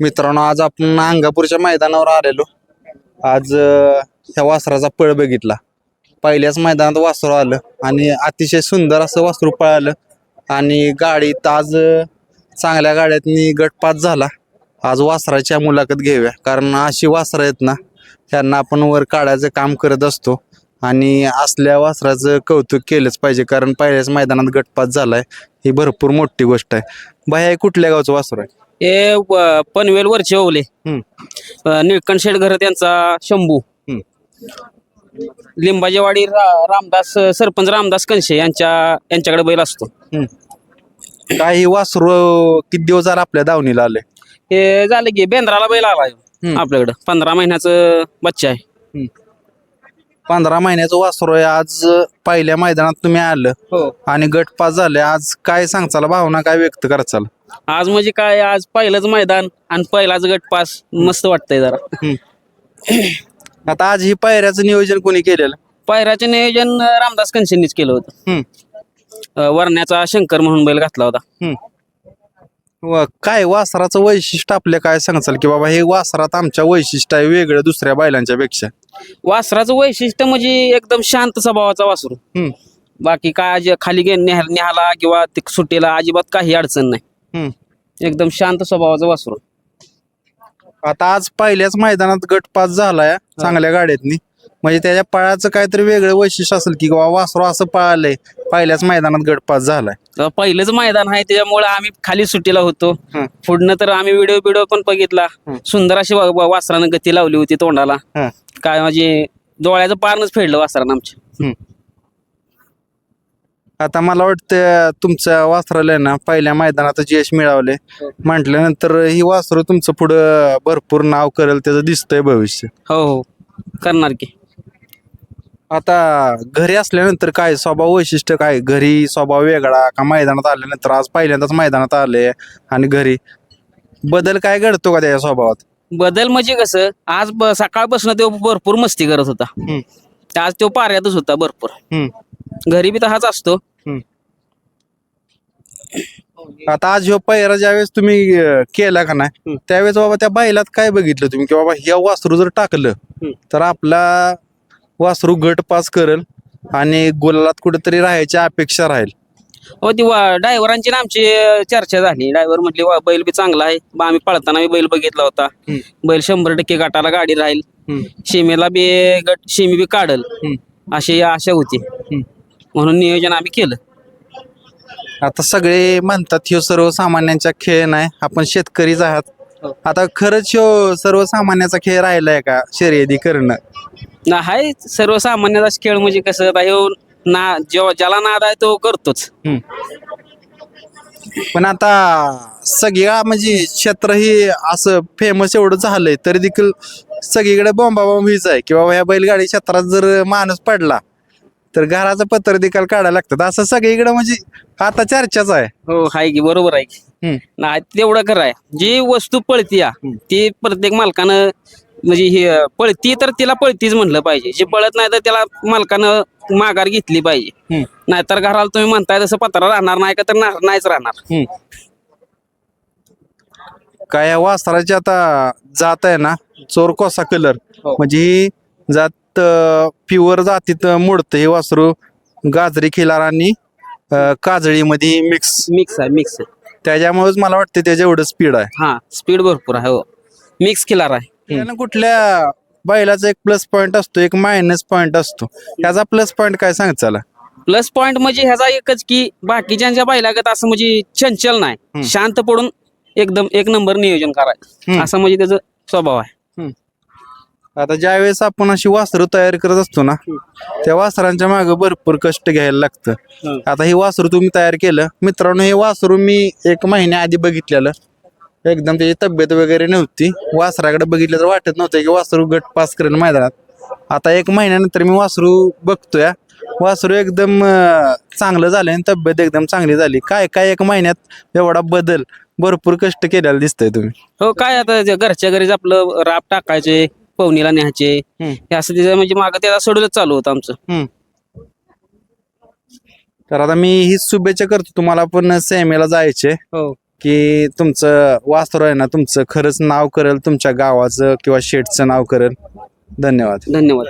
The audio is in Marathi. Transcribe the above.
मित्रांनो आज आपण अंगापूरच्या मैदानावर आलेलो. आज अं, ह्या वासराचा पळ बघितला. पहिल्याच मैदानात वासरू आलं आणि अतिशय सुंदर असं वासरू पळालं आणि गाडीत आज अं, चांगल्या गाड्यातनी गटपात झाला. आज वासराच्या मुलाखत घेऊया. कारण अशी वासरं आहेत ना त्यांना आपण वर काढायचं काम करत असतो आणि असल्या वासराचं कौतुक केलंच पाहिजे. कारण पहिल्याच मैदानात गटपात झालाय. ही भरपूर मोठी गोष्ट आहे. बाह्या कुठल्या गावचं वासरू आहे? हे व- पनवेल वरचे ओले. निळकंठ शेठ घर त्यांचा शंभू. लिंबाजेवाडी रा- रामदास सरपंच रामदास कनशे यांच्या यांच्याकडे बैल असतो. काही वासरू किती दिवस झाला आपल्या दावणीला आले? हे झालं की बेंद्राला बैल आला हम्म. आपल्याकडं. पंधरा महिन्याचं बच्चा आहे. पंधरा महिन्याचं वासरू आहे. आज पहिल्या मैदानात तुम्ही आलं हो. आणि गट पास झाले. आज काय सांगचाल भावना काय व्यक्त करचाल आज म्हणजे काय आज पहिलंच मैदान आणि पहिलाच गट पास. मस्त वाटतंय जरा. आता आज ही पायऱ्याचं नियोजन कोणी केलेलं? पायऱ्याचे नियोजन अं, रामदास कनशेंनीच केलं होतं. हम्म. अं, वरण्याचा शंकर म्हणून बैल घातला होता. व काय वासराचं वैशिष्ट्य आपल्या काय सांगचाल की बाबा हे वासरात आमच्या वैशिष्ट्य आहे वेगळं दुसऱ्या बैलांच्या पेक्षा? वासराचं वैशिष्ट्य म्हणजे एकदम शांत स्वभावाचा वासरू. हम्म. बाकी काय खाली गे न्याहाला किंवा ते सुट्टीला अजिबात काही अडचण नाही. एकदम शांत स्वभावाचं वासरू. आता आज पहिल्याच मैदानात गट पास झालाय चांगल्या गाड्यातनी. म्हणजे त्याच्या पळाचं काहीतरी वेगळं वैशिष्ट्य असेल की बाबा वासरू असं पळालंय पहिल्याच मैदानात गट पास झालाय. पहिलंच मैदान आहे त्याच्यामुळे आम्ही खाली सुट्टीला होतो. हं. पुढनं तर आम्ही व्हिडिओ बिडिओ पण बघितला. हं. सुंदर अशी वा- वा- वासरानं गती लावली होती तोंडाला. हं. काय म्हणजे डोळ्याचं पारणच फेडलं वासरानं आमच्या. आता मला वाटतं तुमच्या वासराला ना पहिल्या मैदानात यश मिळवले. हो. म्हटल्यानंतर ही वासरू तुमचं पुढं भरपूर नाव करेल त्याचं दिसतंय भविष्य. हो हो. करणार की. आता घरी असल्यानंतर काय स्वभाव वैशिष्ट्य काय? घरी स्वभाव वेगळा का मैदानात आल्यानंतर? आज पहिल्यांदाच मैदानात आले आणि घरी. बदल काय घडतो का त्याच्या स्वभावात? बदल म्हणजे कसं आज ब- सकाळपासून तो भरपूर मस्ती करत होता. हम्म. आज तो पाऱ्यातच होता भरपूर. हम्म. घरी बी तसाच असतो. आता आज ह्यो पहिरा ज्यावेळेस तुम्ही अं, केला का नाही. त्यावेळेस बाबा त्या बैलात काय बघितलं तुम्ही? की बाबा ह्या वासरू जर टाकलं. तर आपला वासरू गट पास करल आणि गुलालात कुठेतरी राहायची अपेक्षा राहील. हो ती ड्रायव्हरांची ना आमची अं, चर्चा झाली. ड्रायव्हर म्हटले वा बैल बी चांगला आहे. बा आम्ही पळताना बी बैल बघितला होता. हम्म. बैल शंभर टक्के गटाला गाडी राहील. हम्म. सीमेला बी गट सीमी बी काढल. अशी आशा होती. म्हणून नियोजन आम्ही केलं. आता सगळे म्हणतात ह्यो सर्वसामान्यांचा खेळ नाही आपण शेतकरीच आहात. हो. आता खरंच ह्यो सर्वसामान्याचा खेळ राहिलाय का शर्यती करणं? ना हाय सर्वसामान्याचा खेळ म्हणजे कसं आता ह्यो ना जेव्हा ज्याला नाद आहे तो करतोच. पण आता सगळ्या म्हणजे क्षेत्र ही असं फेमस एवढं झालंय तरी देखील सगळीकडे बॉम्बाबॉम्ब हीच आहे. की बाबा ह्या बैलगाडी क्षेत्रात जर माणूस पडला तर घराचं पत्र देखील काढायला लागतं असं सगळीकडे म्हणजे आता चर्चाच आहे. हो हाय की बरोबर आहे की. हम्म. नाही तेवढं खरं आहे. जी वस्तू पळती या ती प्रत्येक मालकानं म्हणजे ही अं, पळती तर तिला पळतीच म्हणलं पाहिजे. जी पळत नाही तर त्याला मालकानं माघार घेतली पाहिजे. हम्म. नाहीतर घराला तुम्ही म्हणताय तसं पत्रा राहणार नाही का तर ना- नाहीच राहणार. काय या वासराची आता जात आहे ना चोर कोसा कलर हो. म्हणजे ही जात प्युअर जातीत मोडतं हे वासरू गाजरी खिलार आणि काजळीमध्ये मिक्स मिक्स आहे मिक्स आहे. त्याच्यामुळेच मला वाटतं त्याच्या एवढं स्पीड आहे. हा स्पीड भरपूर आहे हो. मिक्स किलर आहे. कुठल्या बैलाचा एक प्लस पॉइंट असतो एक मायनस पॉइंट असतो. त्याचा प्लस पॉइंट काय सांग चला. प्लस पॉइंट म्हणजे ह्याचा एकच की बाकीच्यांच्या बैलागत असं म्हणजे चंचल नाही. शांत पडून एकदम एक नंबर नियोजन करायचं. असं म्हणजे त्याचा स्वभाव आहे. आता ज्या वेळेस आपण अशी वासरू तयार करत असतो ना त्या वासरांच्या मागे भरपूर कष्ट घ्यायला लागतं. आता हे वासरू तुम्ही तयार केलं मित्रांनो हे वासरू मी एक महिन्या आधी बघितलेलं. एकदम त्याची तब्येत वगैरे नव्हती. वासराकडे बघितलं तर वाटत नव्हतं की वासरू गट पास करेल मैदानात. आता एक महिन्यानंतर मी वासरू बघतोय. वासरू एकदम चांगलं झालं आणि तब्येत एकदम चांगली झाली. काय काय एक महिन्यात एवढा बदल भरपूर कष्ट केलेला दिसतंय तुम्ही. हो काय आता घरच्या घरीच आपलं राप टाकायचे पवनीला न्यायचे हम्म. हे असं तिचं म्हणजे मागं त्याला सोडूनच चालू होतं आमचं. तर आता मी ही शुभेच्छा करतो तुम्हाला पण सेमेला जायचे. हो. की तुमचं वासरू आहे ना तुमचं खरंच नाव करेल तुमच्या गावाचं किंवा शेटचं नाव करेल. धन्यवाद. धन्यवाद.